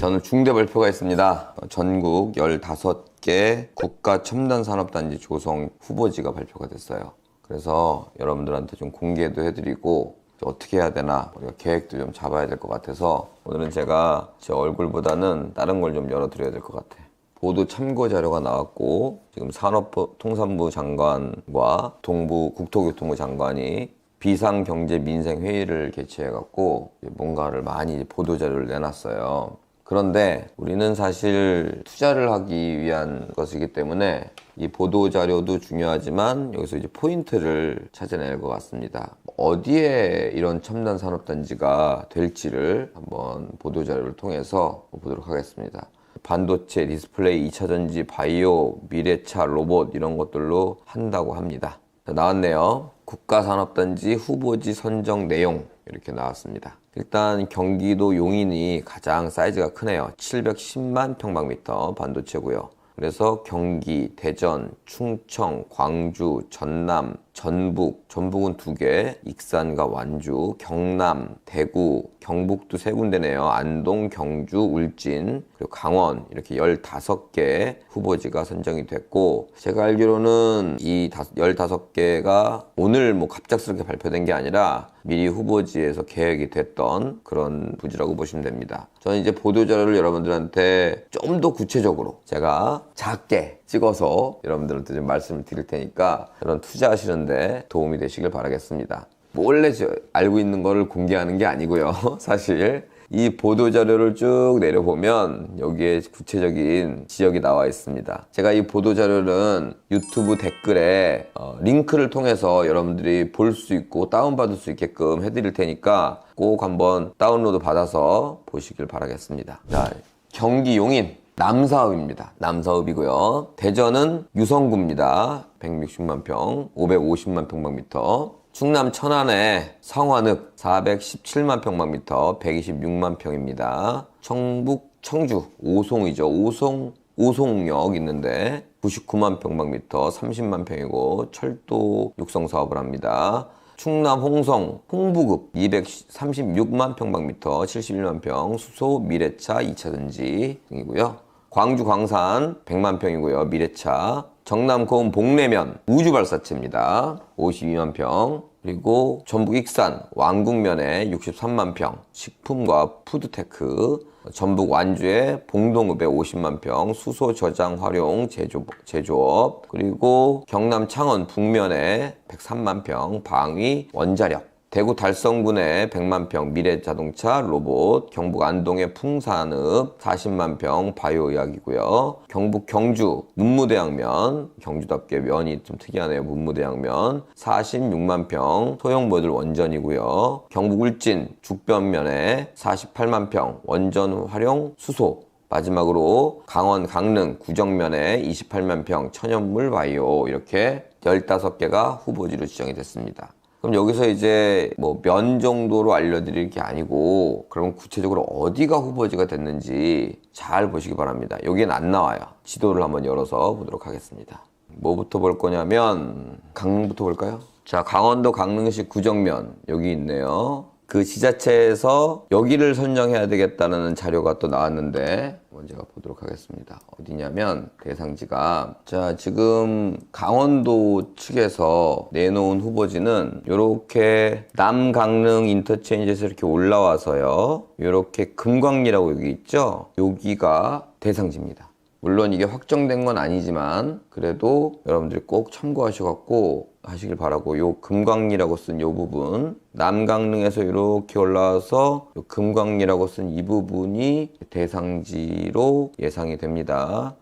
자, 오늘 중대 발표가 있습니다. 어, 전국 15개 국가 첨단 산업단지 조성 후보지가 발표가 됐어요. 그래서 여러분들한테 좀 공개도 해드리고 어떻게 해야 되나 우리가 계획도 좀 잡아야 될 것 같아서 오늘은 제가 제 얼굴보다는 다른 걸 좀 열어드려야 될 것 같아. 보도 참고 자료가 나왔고 지금 산업통상부 장관과 동부 국토교통부 장관이 비상경제민생회의를 개최해갖고 뭔가를 많이 보도 자료를 내놨어요. 그런데 우리는 사실 투자를 하기 위한 것이기 때문에 이 보도 자료도 중요하지만 여기서 이제 포인트를 찾아낼 것 같습니다. 어디에 이런 첨단 산업 단지가 될지를 한번 보도 자료를 통해서 보도록 하겠습니다. 반도체, 디스플레이, 2차전지, 바이오, 미래차, 로봇 이런 것들로 한다고 합니다. 자, 나왔네요. 국가산업단지 후보지 선정 내용 이렇게 나왔습니다. 일단 경기도 용인이 가장 사이즈가 크네요. 710만 평방미터 반도체고요. 그래서 경기, 대전, 충청, 광주, 전남, 전북, 전북은 두 개, 익산과 완주, 경남, 대구, 경북도 세 군데네요. 안동, 경주, 울진, 그리고 강원 이렇게 15개 후보지가 선정이 됐고 제가 알기로는 이 15개가 오늘 뭐 갑작스럽게 발표된 게 아니라 미리 후보지에서 계획이 됐던 그런 부지라고 보시면 됩니다. 저는 이제 보도자료를 여러분들한테 좀 더 구체적으로 제가 작게 찍어서 여러분들한테 좀 말씀을 드릴 테니까 이런 투자하시는데 도움이 되시길 바라겠습니다. 몰래 저 알고 있는 거를 공개하는 게 아니고요. 사실 이 보도 자료를 쭉 내려보면 여기에 구체적인 지역이 나와 있습니다. 제가 이 보도 자료는 유튜브 댓글에 어, 링크를 통해서 여러분들이 볼 수 있고 다운받을 수 있게끔 해드릴 테니까 꼭 한번 다운로드 받아서 보시길 바라겠습니다. 자, 경기 용인 남사읍입니다. 남사읍이고요. 대전은 유성구입니다. 160만 평, 550만 평방미터. 충남 천안의 성화읍 417만 평방미터, 126만 평입니다. 청북 청주 오송이죠. 오송 오송역 있는데 99만 평방미터, 30만 평이고 철도 육성 사업을 합니다. 충남 홍성 홍부급 236만 평방미터, 71만 평, 수소 미래차 2차전지 등이고요. 광주 광산 100만 평이고요. 미래차. 정남 고은 복내면 우주발사체입니다. 52만 평. 그리고 전북 익산 왕국면에 63만 평. 식품과 푸드테크. 전북 완주의 봉동읍에 50만 평, 수소 저장 활용 제조, 제조업, 그리고 경남 창원 북면에 103만 평, 방위 원자력, 대구 달성군의 100만 평 미래 자동차 로봇, 경북 안동의 풍산읍 40만 평 바이오 의학이고요. 경북 경주 문무대학면, 경주답게 면이 좀 특이하네요. 문무대학면 46만 평 소형 모듈 원전이고요. 경북 울진 죽변면에 48만 평 원전 활용 수소 마지막으로 강원 강릉 구정면에 28만 평 천연물 바이오 이렇게 15개가 후보지로 지정이 됐습니다. 그럼 여기서 이제 뭐 면 정도로 알려드릴 게 아니고 그럼 구체적으로 어디가 후보지가 됐는지 잘 보시기 바랍니다. 여기는 안 나와요. 지도를 한번 열어서 보도록 하겠습니다. 뭐부터 볼 거냐면 강릉부터 볼까요? 자 강원도 강릉시 구정면 여기 있네요. 그 지자체에서 여기를 선정해야 되겠다는 자료가 또 나왔는데 먼저 보도록 하겠습니다. 어디냐면 대상지가 자 지금 강원도 측에서 내놓은 후보지는 이렇게 남강릉 인터체인지에서 이렇게 올라와서요. 이렇게 금광리라고 여기 있죠. 여기가 대상지입니다. 물론 이게 확정된 건 아니지만 그래도 여러분들이 꼭 참고하셔갖고 하시길 바라고 요 금광리라고 쓴 요 부분 남강릉에서 이렇게 올라와서 요 금광리라고 쓴 이 부분이 대상지로 예상이 됩니다.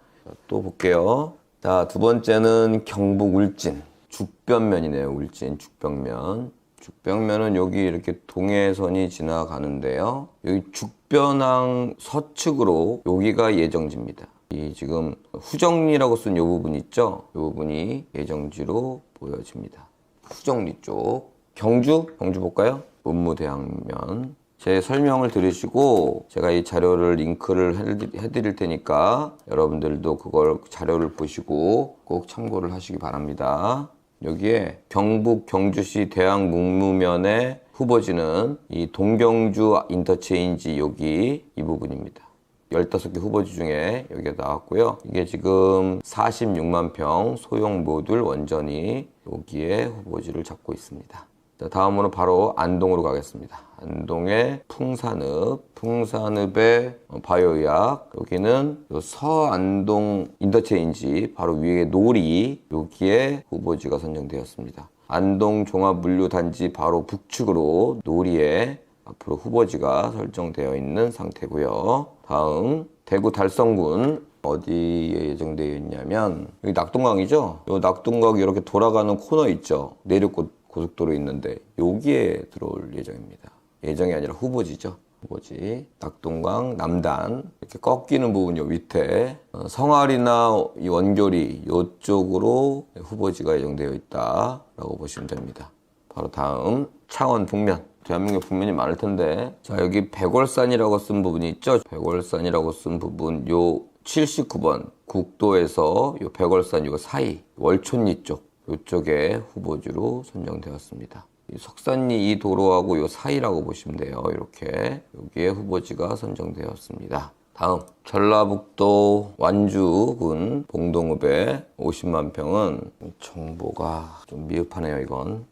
또 볼게요. 자, 두 번째는 경북 울진. 죽변면이네요. 울진 죽변면. 죽변면은 여기 이렇게 동해선이 지나가는데요. 여기 죽변항 서측으로 여기가 예정지입니다. 이 지금 후정리라고 쓴 이 부분 있죠? 이 부분이 예정지로 보여집니다. 후정리 쪽. 경주? 경주 볼까요? 문무대학면. 제 설명을 들으시고 제가 이 자료를 링크를 해드릴 테니까 여러분들도 그걸 자료를 보시고 꼭 참고를 하시기 바랍니다. 여기에 경북 경주시 대학 묵무면의 후보지는 이 동경주 인터체인지 여기 이 부분입니다. 15개 후보지 중에 여기가 나왔고요. 이게 지금 46만 평 소형 모듈 원전이 여기에 후보지를 잡고 있습니다. 자, 다음으로 바로 안동으로 가겠습니다. 안동의 풍산읍, 풍산읍의 어, 바이오의학, 여기는 요 서안동 인터체인지 바로 위에 놀이 여기에 후보지가 선정되었습니다. 안동 종합물류단지 바로 북측으로 놀이에 앞으로 후보지가 설정되어 있는 상태고요. 다음 대구 달성군 어디에 예정되어 있냐면 여기 낙동강이죠. 요 낙동강 이렇게 돌아가는 코너 있죠. 내륙 고속도로 있는데 여기에 들어올 예정입니다. 예정이 아니라 후보지죠. 후보지 낙동강 남단 이렇게 꺾이는 부분 요 밑에 어, 성알이나 이 원교리 요쪽으로 후보지가 예정되어 있다라고 보시면 됩니다. 바로 다음 창원 북면 대한민국 북면이 많을 텐데 자 여기 백월산이라고 쓴 부분이 있죠? 백월산이라고 쓴 부분 요 79번 국도에서 요 백월산 요 사이 월촌리 쪽 요쪽에 후보지로 선정되었습니다. 이 석산리 이 도로하고 요 사이라고 보시면 돼요. 이렇게 여기에 후보지가 선정되었습니다. 다음 전라북도 완주군 봉동읍의 50만 평은 정보가 좀 미흡하네요 이건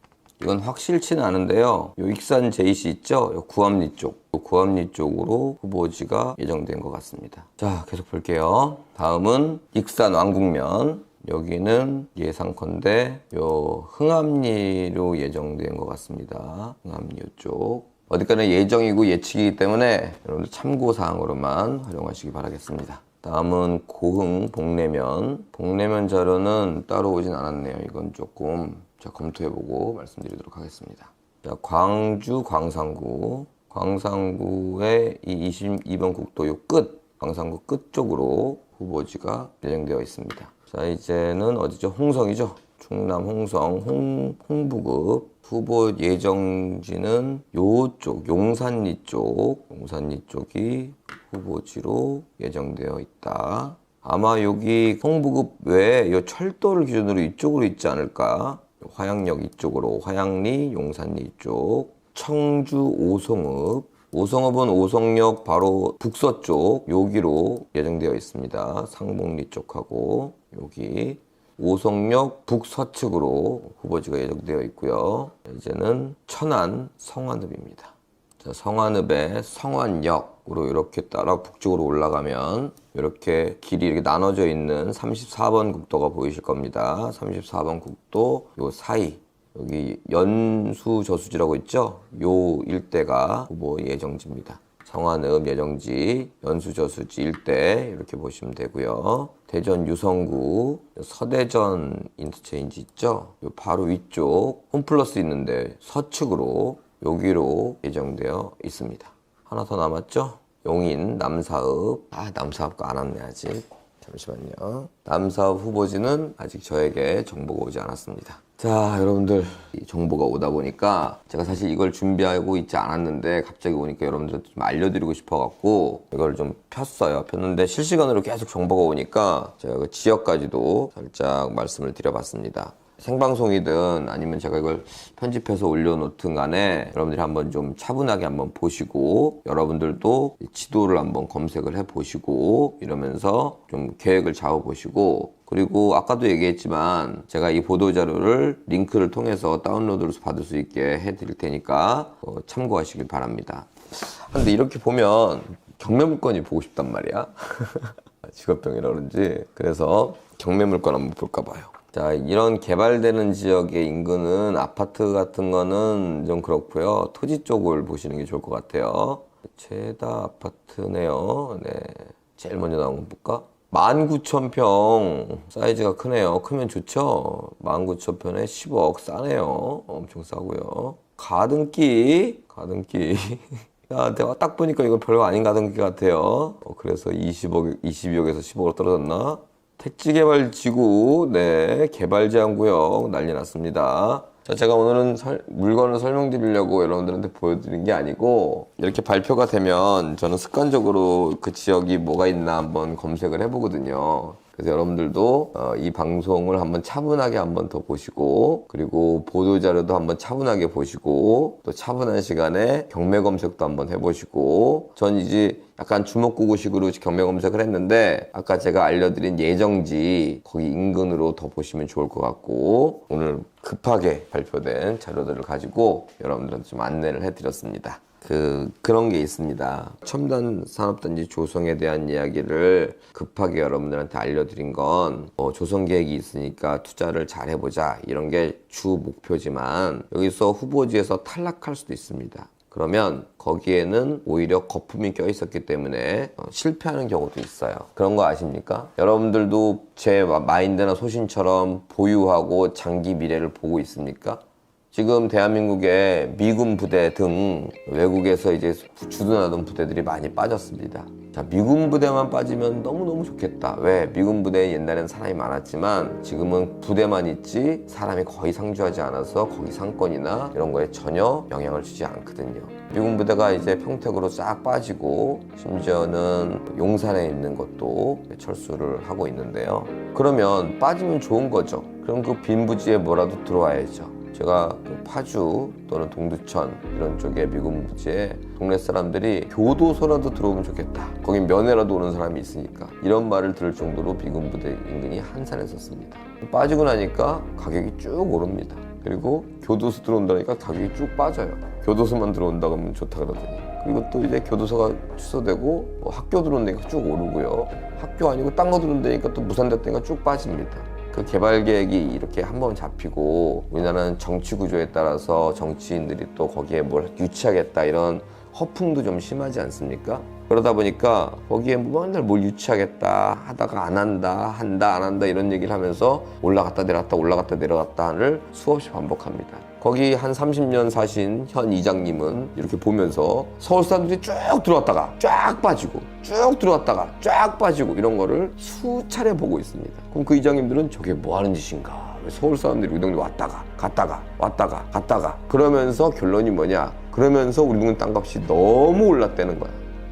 이건 확실치는 않은데요. 요 익산 제이시 있죠? 요 구암리 쪽. 요 구암리 쪽으로 후보지가 예정된 것 같습니다. 자, 계속 볼게요. 다음은 익산 왕국면. 여기는 예상컨대 요 흥암리로 예정된 것 같습니다. 흥암리 쪽. 어디까지나 예정이고 예측이기 때문에 여러분들 참고사항으로만 활용하시기 바라겠습니다. 다음은 고흥 복내면. 복내면 자료는 따로 오진 않았네요. 이건 조금 제가 검토해보고 말씀드리도록 하겠습니다. 자, 광주 광산구. 광산구의 이 22번 국도 요 끝, 광산구 끝 쪽으로 후보지가 예정되어 있습니다. 자, 이제는 어디죠? 홍성이죠? 충남 홍성 홍, 홍부급 후보 예정지는 요쪽 용산리 쪽 용산리 쪽이 후보지로 예정되어 있다. 아마 여기 홍부급 외에 이 철도를 기준으로 이쪽으로 있지 않을까? 화양역 이쪽으로 화양리 용산리 쪽 청주 오송읍 오송읍은 오송역 바로 북서쪽 여기로 예정되어 있습니다. 상봉리 쪽하고 여기 오송역 북서측으로 후보지가 예정되어 있고요. 이제는 천안 성안읍입니다. 자, 성안읍의 성안역 으로 이렇게 따라 북쪽으로 올라가면 이렇게 길이 이렇게 나눠져 있는 34번 국도가 보이실 겁니다. 34번 국도 요 사이 여기 연수 저수지라고 있죠? 요 일대가 후보 예정지입니다. 성안읍 예정지 연수 저수지 일대 이렇게 보시면 되고요. 대전 유성구 서대전 인터체인지 있죠? 요 바로 위쪽 홈플러스 있는데 서측으로 여기로 예정되어 있습니다. 하나 더 남았죠? 용인 남사읍. 아, 남사읍 거안 왔네, 아직. 잠시만요. 남사읍 후보지는 아직 저에게 정보가 오지 않았습니다. 자, 여러분들. 이 정보가 오다 보니까 제가 사실 이걸 준비하고 있지 않았는데 갑자기 오니까 여러분들한테 좀 알려드리고 싶어 갖고 이걸 좀 폈어요. 폈는데 실시간으로 계속 정보가 오니까 제가 그 지역까지도 살짝 말씀을 드려봤습니다. 생방송이든 아니면 제가 이걸 편집해서 올려놓든 간에 여러분들이 한번 좀 차분하게 한번 보시고 여러분들도 지도를 한번 검색을 해보시고 이러면서 좀 계획을 잡아보시고 그리고 아까도 얘기했지만 제가 이 보도자료를 링크를 통해서 다운로드를 받을 수 있게 해드릴 테니까 어, 참고하시길 바랍니다. 근데 이렇게 보면 경매 물건이 보고 싶단 말이야. 직업병이라 그런지 그래서 경매 물건 한번 볼까 봐요. 자, 이런 개발되는 지역의 인근은 아파트 같은 거는 좀 그렇고요. 토지 쪽을 보시는 게 좋을 것 같아요. 최다 아파트네요. 네. 제일 먼저 나온 거 볼까? 19,000평 사이즈가 크네요. 크면 좋죠? 19,000평에 10억 싸네요. 엄청 싸고요. 가등기, 가등기. 야, 내가 딱 보니까 이거 별거 아닌 가등기 같아요. 어, 그래서 20억, 22억에서 10억으로 떨어졌나? 택지개발지구, 네, 개발제한구역 난리 났습니다. 자, 제가 오늘은 설- 물건을 설명드리려고 여러분들한테 보여드린 게 아니고, 이렇게 발표가 되면 저는 습관적으로 그 지역이 뭐가 있나 한번 검색을 해보거든요. 그래서 여러분들도 어, 이 방송을 한번 차분하게 한번 더 보시고 그리고 보도 자료도 한번 차분하게 보시고 또 차분한 시간에 경매 검색도 한번 해보시고 전 이제 약간 주먹구구식으로 경매 검색을 했는데 아까 제가 알려드린 예정지 거기 인근으로 더 보시면 좋을 것 같고 오늘 급하게 발표된 자료들을 가지고 여러분들한테 좀 안내를 해드렸습니다. 그 그런 게 있습니다. 첨단 산업단지 조성에 대한 이야기를 급하게 여러분들한테 알려드린 건 어, 조성 계획이 있으니까 투자를 잘 해보자 이런 게 주 목표지만 여기서 후보지에서 탈락할 수도 있습니다. 그러면 거기에는 오히려 거품이 껴 있었기 때문에 어, 실패하는 경우도 있어요. 그런 거 아십니까? 여러분들도 제 마- 마인드나 소신처럼 보유하고 장기 미래를 보고 있습니까? 지금 대한민국에 미군 부대 등 외국에서 이제 주둔하던 부대들이 많이 빠졌습니다. 자, 미군 부대만 빠지면 너무너무 좋겠다. 왜? 미군 부대에 옛날엔 사람이 많았지만 지금은 부대만 있지 사람이 거의 상주하지 않아서 거기 상권이나 이런 거에 전혀 영향을 주지 않거든요. 미군 부대가 이제 평택으로 쫙 빠지고 심지어는 용산에 있는 것도 철수를 하고 있는데요. 그러면 빠지면 좋은 거죠. 그럼 그 빈 부지에 뭐라도 들어와야죠. 제가 그 파주 또는 동두천 이런 쪽에 미군 부지에 동네 사람들이 교도소라도 들어오면 좋겠다. 거긴 면회라도 오는 사람이 있으니까 이런 말을 들을 정도로 미군 부대 인근이 한산했었습니다. 빠지고 나니까 가격이 쭉 오릅니다. 그리고 교도소 들어온다니까 가격이 쭉 빠져요. 교도소만 들어온다 그러면 좋다 그러더니 그리고 또 이제 교도소가 취소되고 뭐 학교 들어온다니까 쭉 오르고요. 학교 아니고 딴 거 들어온다니까 또 무산됐다니까 쭉 빠집니다. 그 개발 계획이 이렇게 한번 잡히고 우리나라는 정치 구조에 따라서 정치인들이 또 거기에 뭘 유치하겠다 이런 허풍도 좀 심하지 않습니까? 그러다 보니까 거기에 뭐 맨날 뭘 유치하겠다 하다가 안 한다 한다 안 한다 이런 얘기를 하면서 올라갔다 내려갔다 올라갔다 내려갔다를 수없이 반복합니다. 거기 한 30년 사신 현 이장님은 이렇게 보면서 서울 사람들이 쭉 들어왔다가 쫙 빠지고 쭉 들어왔다가 쫙 빠지고 이런 거를 수차례 보고 있습니다. 그럼 그 이장님들은 저게 뭐 하는 짓인가? 왜 서울 사람들이 우리 동네 왔다가 갔다가 왔다가 갔다가 그러면서 결론이 뭐냐? 그러면서 우리 동네 땅값이 너무 올랐다는 거야.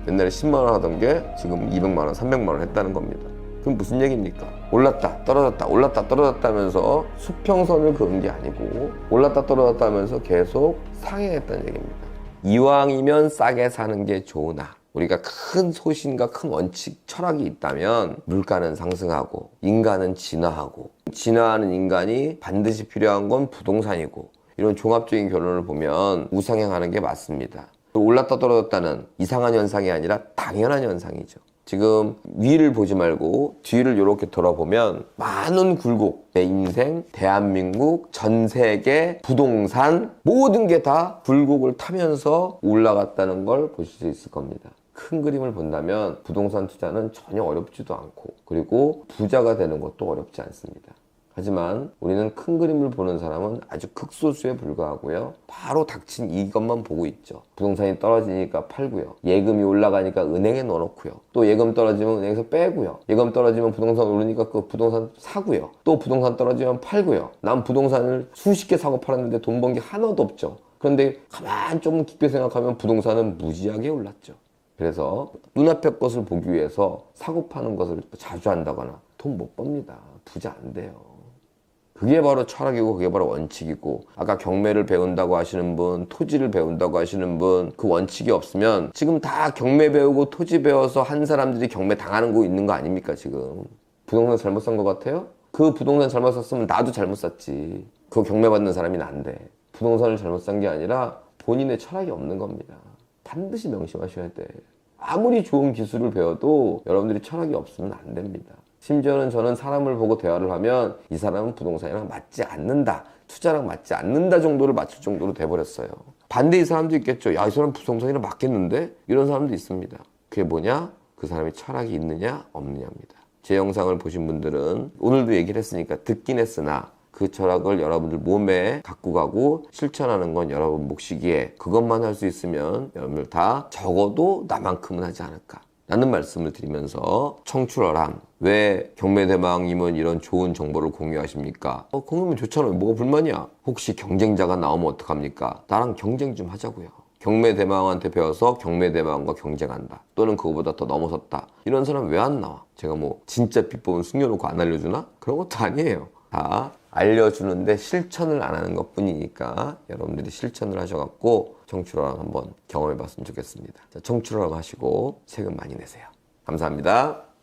옛날에 10만 원 하던 게 지금 200만 원, 300만 원 했다는 겁니다. 그럼 무슨 얘기입니까? 올랐다, 떨어졌다, 올랐다, 떨어졌다 하면서 수평선을 그은 게 아니고 올랐다, 떨어졌다 하면서 계속 상해했다는 얘기입니다. 이왕이면 싸게 사는 게 좋으나 우리가 큰 소신과 큰 원칙, 철학이 있다면 물가는 상승하고 인간은 진화하고 진화하는 인간이 반드시 필요한 건 부동산이고 이런 종합적인 결론을 보면 우상향하는 게 맞습니다. 올랐다 떨어졌다는 이상한 현상이 아니라 당연한 현상이죠. 지금 위를 보지 말고 뒤를 이렇게 돌아보면 많은 굴곡, 내 인생, 대한민국, 전 세계, 부동산 모든 게 다 굴곡을 타면서 올라갔다는 걸 보실 수 있을 겁니다. 큰 그림을 본다면 부동산 투자는 전혀 어렵지도 않고 그리고 부자가 되는 것도 어렵지 않습니다. 하지만 우리는 큰 그림을 보는 사람은 아주 극소수에 불과하고요. 바로 닥친 이것만 보고 있죠. 부동산이 떨어지니까 팔고요. 예금이 올라가니까 은행에 넣어놓고요. 또 예금 떨어지면 은행에서 빼고요. 예금 떨어지면 부동산 오르니까 그 부동산 사고요. 또 부동산 떨어지면 팔고요. 난 부동산을 수십 개 사고 팔았는데 돈 번 게 하나도 없죠. 그런데 가만 좀 깊게 생각하면 부동산은 무지하게 올랐죠. 그래서 눈앞의 것을 보기 위해서 사고 파는 것을 자주 한다거나 돈 못 법니다. 부자 안 돼요. 그게 바로 철학이고 그게 바로 원칙이고 아까 경매를 배운다고 하시는 분 토지를 배운다고 하시는 분 그 원칙이 없으면 지금 다 경매 배우고 토지 배워서 한 사람들이 경매 당하는 거 있는 거 아닙니까 지금? 부동산 잘못 산것 같아요? 그 부동산 잘못 샀으면 나도 잘못 샀지. 그 경매 받는 사람이 난데. 부동산을 잘못 산 게 아니라 본인의 철학이 없는 겁니다. 반드시 명심하셔야 돼. 아무리 좋은 기술을 배워도 여러분들이 철학이 없으면 안 됩니다 심지어는 저는 사람을 보고 대화를 하면 이 사람은 부동산이랑 맞지 않는다. 투자랑 맞지 않는다 정도를 맞출 정도로 돼버렸어요. 반대의 사람도 있겠죠. 야, 이 사람 부동산이랑 맞겠는데? 이런 사람도 있습니다. 그게 뭐냐? 그 사람이 철학이 있느냐, 없느냐입니다. 제 영상을 보신 분들은 오늘도 얘기를 했으니까 듣긴 했으나 그 철학을 여러분들 몸에 갖고 가고 실천하는 건 여러분 몫이기에 그것만 할 수 있으면 여러분들 다 적어도 나만큼은 하지 않을까. 라는 말씀을 드리면서 청출어람 왜 경매대망님은 이런 좋은 정보를 공유하십니까? 어, 공유면 좋잖아요. 뭐가 불만이야? 혹시 경쟁자가 나오면 어떡합니까? 나랑 경쟁 좀 하자고요. 경매대망한테 배워서 경매대망과 경쟁한다. 또는 그거보다 더 넘어섰다. 이런 사람 왜 안 나와? 제가 뭐 진짜 비법은 숨겨놓고 안 알려주나? 그런 것도 아니에요. 다 알려주는데 실천을 안 하는 것 뿐이니까 여러분들이 실천을 하셔갖고 청출어람 한번 경험해 봤으면 좋겠습니다. 자, 청출어람 하시고 세금 많이 내세요. 감사합니다.